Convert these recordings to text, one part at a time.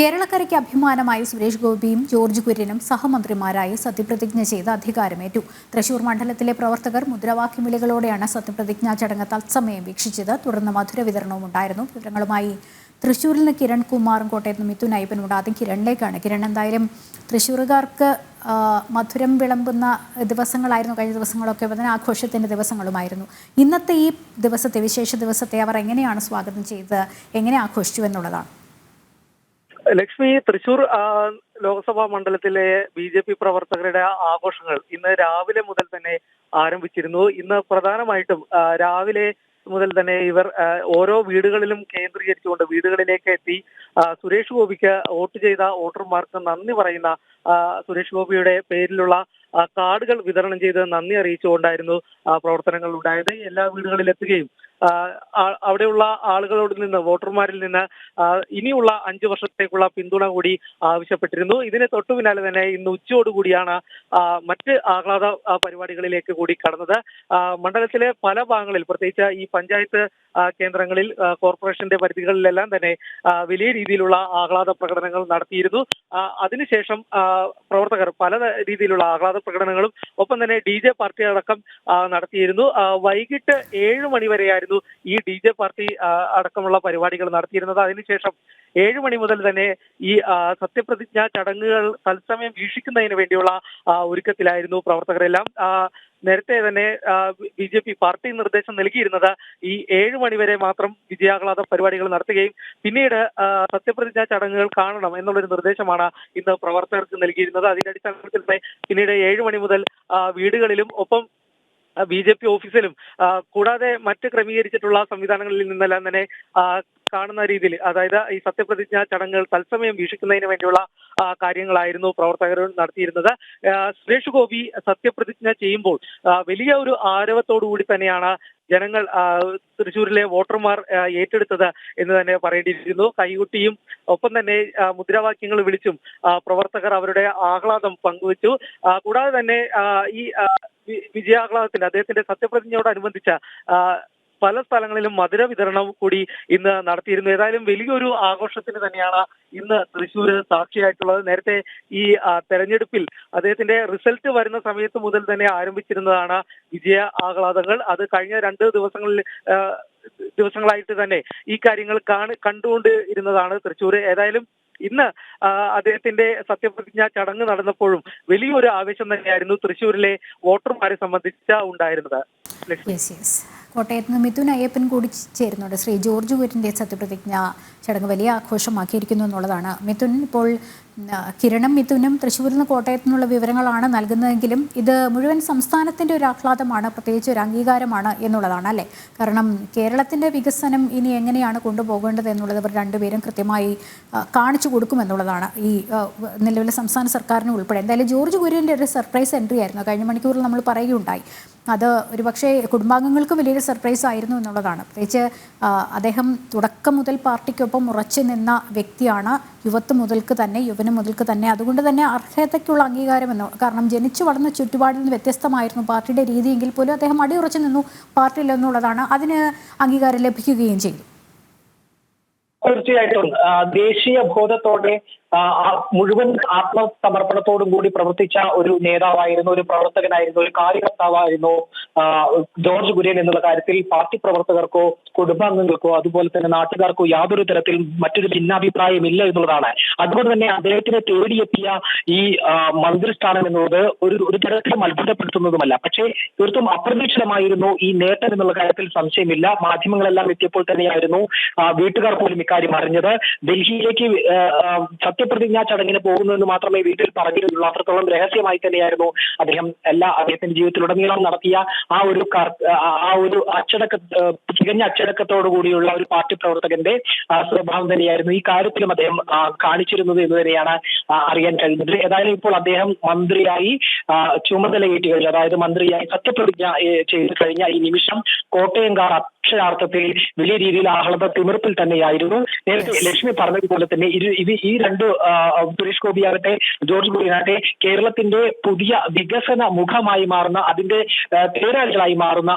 കേരളക്കരയ്ക്ക് അഭിമാനമായി സുരേഷ് ഗോപിയും ജോർജ് കുര്യനും സഹമന്ത്രിമാരായി സത്യപ്രതിജ്ഞ ചെയ്ത് അധികാരമേറ്റു. തൃശൂർ മണ്ഡലത്തിലെ പ്രവർത്തകർ മുദ്രാവാക്യം വിളികളോടെയാണ് സത്യപ്രതിജ്ഞാ ചടങ്ങ് തത്സമയം വീക്ഷിച്ചത്. തുടർന്ന് മധുര വിതരണവും ഉണ്ടായിരുന്നു. വിവരങ്ങളുമായി തൃശൂരിൽ നിന്ന് കിരൺ കുമാറും കോട്ടയത്ത് നിന്ന് മിഥുൻ അയ്യപ്പനുണ്ട് ആദ്യം കിരണിലേക്കാണ്. കിരൺ എന്തായാലും തൃശ്ശൂറുകാർക്ക് മധുരം വിളമ്പുന്ന ദിവസങ്ങളായിരുന്നു. കഴിഞ്ഞ ദിവസങ്ങളൊക്കെ അതിന് ആഘോഷത്തിന്റെ ദിവസങ്ങളുമായിരുന്നു. ഇന്നത്തെ ഈ ദിവസത്തെ വിശേഷ ദിവസത്തെ അവർ എങ്ങനെയാണ് സ്വാഗതം ചെയ്ത് എങ്ങനെ ആഘോഷിച്ചു എന്നുള്ളതാണ്. ലക്ഷ്മി തൃശൂർ ലോക്സഭാ മണ്ഡലത്തിലെ ബി ജെ പി പ്രവർത്തകരുടെ ആഘോഷങ്ങൾ ഇന്ന് രാവിലെ മുതൽ തന്നെ ആരംഭിച്ചിരുന്നു. ഇന്ന് പ്രധാനമായിട്ടും രാവിലെ മുതൽ തന്നെ ഇവർ ഓരോ വീടുകളിലും കേന്ദ്രീകരിച്ചുകൊണ്ട് വീടുകളിലേക്ക് എത്തി സുരേഷ് ഗോപിക്ക് വോട്ട് ചെയ്ത വോട്ടർമാർക്ക് നന്ദി പറയുന്ന സുരേഷ് ഗോപിയുടെ പേരിലുള്ള കാർഡുകൾ വിതരണം ചെയ്ത് നന്ദി അറിയിച്ചുകൊണ്ടായിരുന്നു പ്രവർത്തനങ്ങൾ ഉണ്ടായത്. എല്ലാ ആ- അവിടെയുള്ള ആളുകളോട് നിന്ന് വോട്ടർമാരിൽ നിന്ന് ഇനിയുള്ള അഞ്ചു വർഷത്തേക്കുള്ള പിന്തുണ കൂടി ആവശ്യപ്പെട്ടിരുന്നു. ഇതിന് തൊട്ടു പിന്നാലെ തന്നെ ഇന്ന് ഉച്ചയോടുകൂടിയാണ് മറ്റ് ആഹ്ലാദ പരിപാടികളിലേക്ക് കൂടി കടന്നത്. മണ്ഡലത്തിലെ പല ഭാഗങ്ങളിൽ പ്രത്യേകിച്ച് ഈ പഞ്ചായത്ത് കേന്ദ്രങ്ങളിൽ കോർപ്പറേഷന്റെ പരിധികളിലെല്ലാം തന്നെ വലിയ രീതിയിലുള്ള ആഹ്ലാദ പ്രകടനങ്ങൾ നടത്തിയിരുന്നു. അതിനുശേഷം പ്രവർത്തകർ പല രീതിയിലുള്ള ആഹ്ലാദ പ്രകടനങ്ങളും ഒപ്പം തന്നെ ഡി ജെ പാർട്ടി അടക്കം നടത്തിയിരുന്നു. വൈകിട്ട് ഏഴ് മണി വരെയായിരുന്നു ഈ ഡി ജെ പാർട്ടി അടക്കമുള്ള പരിപാടികൾ നടത്തിയിരുന്നത്. അതിനുശേഷം ഏഴു മണി മുതൽ തന്നെ ഈ സത്യപ്രതിജ്ഞ ചടങ്ങുകൾ തത്സമയം വീക്ഷിക്കുന്നതിന് വേണ്ടിയുള്ള ഒരുക്കത്തിലായിരുന്നു പ്രവർത്തകരെല്ലാം. നേരത്തെ തന്നെ ബി ജെ പി പാർട്ടി നിർദ്ദേശം നൽകിയിരുന്നത് ഈ ഏഴ് മണിവരെ മാത്രം വിജയാഹ്ലാദ പരിപാടികൾ നടത്തുകയും പിന്നീട് സത്യപ്രതിജ്ഞാ ചടങ്ങുകൾ കാണണം എന്നുള്ളൊരു നിർദ്ദേശമാണ് ഇന്ന് പ്രവർത്തകർക്ക് നൽകിയിരുന്നത്. അതിന്റെ അടിസ്ഥാനത്തിൽ തന്നെ പിന്നീട് ഏഴ് മണി മുതൽ വീടുകളിലും ഒപ്പം ബി ജെ പി ഓഫീസിലും കൂടാതെ മറ്റ് ക്രമീകരിച്ചിട്ടുള്ള സംവിധാനങ്ങളിൽ നിന്നെല്ലാം തന്നെ കാണുന്ന രീതിയിൽ അതായത് ഈ സത്യപ്രതിജ്ഞ ചടങ്ങുകൾ തത്സമയം വീക്ഷിക്കുന്നതിന് വേണ്ടിയുള്ള കാര്യങ്ങളായിരുന്നു പ്രവർത്തകർ നടത്തിയിരുന്നത്. സുരേഷ് ഗോപി സത്യപ്രതിജ്ഞ ചെയ്യുമ്പോൾ വലിയ ഒരു ആരവത്തോടുകൂടി തന്നെയാണ് ജനങ്ങൾ തൃശ്ശൂരിലെ വോട്ടർമാർ ഏറ്റെടുത്തത് എന്ന് തന്നെ പറയേണ്ടിയിരിക്കുന്നു. കൈകുട്ടിയും ഒപ്പം തന്നെ മുദ്രാവാക്യങ്ങൾ വിളിച്ചും പ്രവർത്തകർ അവരുടെ ആഹ്ലാദം പങ്കുവച്ചു. കൂടാതെ തന്നെ ഈ വിജയാഹ്ലാദത്തിന്റെ അദ്ദേഹത്തിന്റെ സത്യപ്രതിജ്ഞയോടനുബന്ധിച്ച പല സ്ഥലങ്ങളിലും മധുര വിതരണം കൂടി ഇന്ന് നടത്തിയിരുന്നു. ഏതായാലും വലിയൊരു ആഘോഷത്തിന് തന്നെയാണ് ഇന്ന് തൃശ്ശൂർ സാക്ഷിയായിട്ടുള്ളത്. നേരത്തെ ഈ തെരഞ്ഞെടുപ്പിൽ അദ്ദേഹത്തിന്റെ റിസൾട്ട് വരുന്ന സമയത്ത് മുതൽ തന്നെ ആരംഭിച്ചിരുന്നതാണ് വിജയ ആഹ്ലാദങ്ങൾ. അത് കഴിഞ്ഞ രണ്ട് ദിവസങ്ങളിൽ ദിവസങ്ങളായിട്ട് തന്നെ ഈ കാര്യങ്ങൾ കാണി കണ്ടുകൊണ്ട് ഇരുന്നതാണ് തൃശ്ശൂർ ഏതായാലും ഇന്ന് അദ്ദേഹത്തിന്റെ സത്യപ്രതിജ്ഞ ചടങ്ങ് നടന്നപ്പോഴും വലിയൊരു ആവേശം തന്നെയായിരുന്നു തൃശ്ശൂരിലെ വോട്ടർമാരെ സംബന്ധിച്ച ഉണ്ടായിരുന്നത്. കോട്ടയത്ത് നിന്ന് മിഥുൻ അയ്യപ്പൻ കൂടി ചേരുന്നുണ്ട്. ശ്രീ ജോർജ് കുര്യന്റെ സത്യപ്രതിജ്ഞ ചടങ്ങ് വലിയ ആഘോഷമാക്കിയിരിക്കുന്നു എന്നുള്ളതാണ്. മിഥുൻ ഇപ്പോൾ കിരണും മിഥുനും തൃശ്ശൂരിൽ നിന്ന് കോട്ടയത്തു നിന്നുള്ള വിവരങ്ങളാണ് നൽകുന്നതെങ്കിലും ഇത് മുഴുവൻ സംസ്ഥാനത്തിന്റെ ഒരു ആഹ്ലാദമാണ് പ്രത്യേകിച്ച് ഒരു അംഗീകാരമാണ് എന്നുള്ളതാണ് അല്ലേ? കാരണം കേരളത്തിന്റെ വികസനം ഇനി എങ്ങനെയാണ് കൊണ്ടുപോകേണ്ടത് എന്നുള്ളത് ഇവർ രണ്ടുപേരും കൃത്യമായി കാണിച്ചു കൊടുക്കുമെന്നുള്ളതാണ്. ഈ നിലവിലെ സംസ്ഥാന സർക്കാരിന് ഉൾപ്പെടെ. എന്തായാലും ജോർജ് കുര്യന്റെ ഒരു സർപ്രൈസ് എൻട്രി ആയിരുന്നു കഴിഞ്ഞ മണിക്കൂറിൽ നമ്മൾ പറയുകയുണ്ടായി. അത് ഒരു പക്ഷേ കുടുംബാംഗങ്ങൾക്ക് വലിയൊരു സർപ്രൈസ് ആയിരുന്നു എന്നുള്ളതാണ്. പ്രത്യേകിച്ച് അദ്ദേഹം തുടക്കം മുതൽ പാർട്ടിക്കൊപ്പം ഉറച്ചു നിന്ന വ്യക്തിയാണ്. യുവത്വം മുതൽക്ക് തന്നെ യുവനം മുതൽക്ക് തന്നെ. അതുകൊണ്ട് തന്നെ അർഹതയ്ക്കുള്ള അംഗീകാരം എന്ന് കാരണം ജനിച്ചു വളർന്ന ചുറ്റുപാടിൽ നിന്ന് വ്യത്യസ്തമായിരുന്നു പാർട്ടിയുടെ രീതിയെങ്കിൽ പോലും അദ്ദേഹം അടിയുറച്ചു നിന്നു പാർട്ടിയിൽ എന്നുള്ളതാണ് അതിന് അംഗീകാരം ലഭിക്കുകയും ചെയ്തു. തീർച്ചയായിട്ടും. ദേശീയ ബോധത്തോടെ മുഴുവൻ ആത്മസമർപ്പണത്തോടും കൂടി പ്രവർത്തിച്ച ഒരു നേതാവായിരുന്നു ഒരു പ്രവർത്തകനായിരുന്നു ഒരു കാര്യകർത്താവായിരുന്നു ജോർജ് കുര്യൻ എന്നുള്ള കാര്യത്തിൽ പാർട്ടി പ്രവർത്തകർക്കോ കുടുംബാംഗങ്ങൾക്കോ അതുപോലെ തന്നെ നാട്ടുകാർക്കോ യാതൊരു തരത്തിൽ മറ്റൊരു ഭിന്നാഭിപ്രായമില്ല എന്നുള്ളതാണ്. അതുകൊണ്ട് തന്നെ അദ്ദേഹത്തിനെ തേടിയെത്തിയ ഈ മന്ത്രിസ്ഥാനം എന്നുള്ളത് ഒരു ഒരു തരത്തിലും അത്ഭുതപ്പെടുത്തുന്നതുമല്ല. പക്ഷേ തീർത്തും അപ്രതീക്ഷിതമായിരുന്നു ഈ നേട്ടം എന്നുള്ള കാര്യത്തിൽ സംശയമില്ല. മാധ്യമങ്ങളെല്ലാം എത്തിയപ്പോൾ തന്നെയായിരുന്നു വീട്ടുകാർ പോലും ഇക്കാര്യം അറിഞ്ഞത്. ഡൽഹിയിലേക്ക് സത്യപ്രതിജ്ഞാ ചടങ്ങിന് പോകുന്നു എന്ന് മാത്രമേ വീട്ടിൽ പറഞ്ഞിരുന്നുള്ളൂ. അത്രത്തോളം രഹസ്യമായി തന്നെയായിരുന്നു അദ്ദേഹം എല്ലാ അദ്ദേഹത്തിന്റെ ജീവിതത്തിലുടനീളം നടത്തിയ ആ ഒരു ആ- ഒരു അച്ചടക്ക തികഞ്ഞ അച്ചടക്കത്തോടു കൂടിയുള്ള ഒരു പാർട്ടി പ്രവർത്തകന്റെ സ്വഭാവം തന്നെയായിരുന്നു ഈ കാര്യത്തിലും അദ്ദേഹം കാണിച്ചിരുന്നത് എന്ന് തന്നെയാണ് അറിയാൻ കഴിയുന്നത് ഏതായാലും ഇപ്പോൾ അദ്ദേഹം മന്ത്രിയായി ചുമതലയേറ്റ് കഴിഞ്ഞു അതായത് മന്ത്രിയായി സത്യപ്രതിജ്ഞ ചെയ്ത് കഴിഞ്ഞ ഈ നിമിഷം കോട്ടയംകാർ അക്ഷരാർത്ഥത്തിൽ വലിയ രീതിയിൽ ആഹ്ലാദ തിമിർപ്പിൽ തന്നെയായിരുന്നു. നേരത്തെ ലക്ഷ്മി പറഞ്ഞതുപോലെ തന്നെ ഇരു ഇത് ഈ രണ്ട് സുരേഷ് ഗോപി ആകട്ടെ ജോർജ് ഗോപിയാകട്ടെ കേരളത്തിന്റെ പുതിയ വികസന മുഖമായി മാറുന്ന അതിന്റെ തേരാളികളായി മാറുന്ന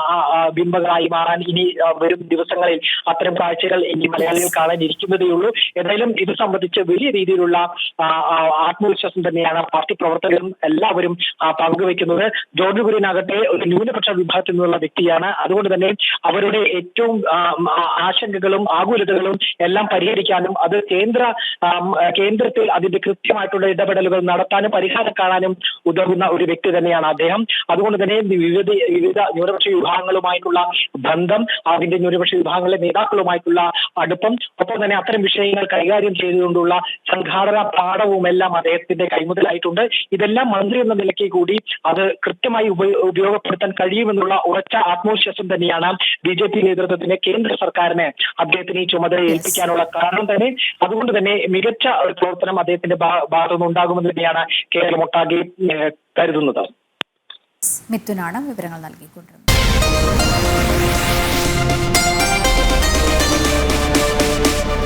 ബിംബങ്ങളായി മാറാൻ ഇനി വരും ദിവസങ്ങളിൽ അത്തരം കാഴ്ചകൾ ഇനി മലയാളികൾ കാണാനിരിക്കുന്നതേയുള്ളൂ. എന്തായാലും ഏതായാലും ഇത് സംബന്ധിച്ച് വലിയ രീതിയിലുള്ള ആത്മവിശ്വാസം തന്നെയാണ് പാർട്ടി പ്രവർത്തകരും എല്ലാവരും പങ്കുവെക്കുന്നത് ജോർജ് കുര്യനാകട്ടെ ഒരു ന്യൂനപക്ഷ വിഭാഗത്തിൽ നിന്നുള്ള വ്യക്തിയാണ്. അതുകൊണ്ട് തന്നെ അവരുടെ ഏറ്റവും ആശങ്കകളും ആകുലതകളും എല്ലാം പരിഹരിക്കാനും അത് കേന്ദ്ര കേന്ദ്രത്തിൽ അതിന്റെ കൃത്യമായിട്ടുള്ള ഇടപെടലുകൾ നടത്താനും പരിഹാരം കാണാനും ഉതകുന്ന ഒരു വ്യക്തി തന്നെയാണ് അദ്ദേഹം. അതുകൊണ്ട് തന്നെ വിവിധ വിവിധ ന്യൂനപക്ഷ വിഭാഗങ്ങളുമായിട്ടുള്ള ബന്ധം അതിന്റെ ന്യൂനപക്ഷ വിഭാഗങ്ങളിലെ നേതാക്കളുമായിട്ടുള്ള അടുപ്പം ഒപ്പം തന്നെ അത്തരം വിഷയങ്ങൾ കൈകാര്യം ചെയ്തുകൊണ്ടുള്ള സംഘാടന പാഠവും എല്ലാം അദ്ദേഹത്തിന്റെ കൈമുതലായിട്ടുണ്ട്. ഇതെല്ലാം മന്ത്രി എന്ന നിലയ്ക്ക് കൂടി അത് കൃത്യമായി ഉപ- ഉപയോഗപ്പെടുത്താൻ കഴിയുമെന്നുള്ള ഉറച്ച ആത്മവിശ്വാസം തന്നെയാണ് ബി ജെ പി നേതൃത്വത്തിന് കേന്ദ്ര സർക്കാരിനെ അദ്ദേഹത്തിന് ഈ ചുമതല ഏൽപ്പിക്കാനുള്ള കാരണം തന്നെ. അതുകൊണ്ട് തന്നെ മികച്ച ഒരു പ്രവർത്തനം അദ്ദേഹത്തിന്റെ ഭാഗത്തു ഭാഗത്തുനിന്ന് ഉണ്ടാകുമെന്ന് തന്നെയാണ് കേരളം ഒട്ടാകെ കരുതുന്നത്. മിഥുനാണ് വിവരങ്ങൾ നൽകിക്കൊണ്ടിരുന്നത്.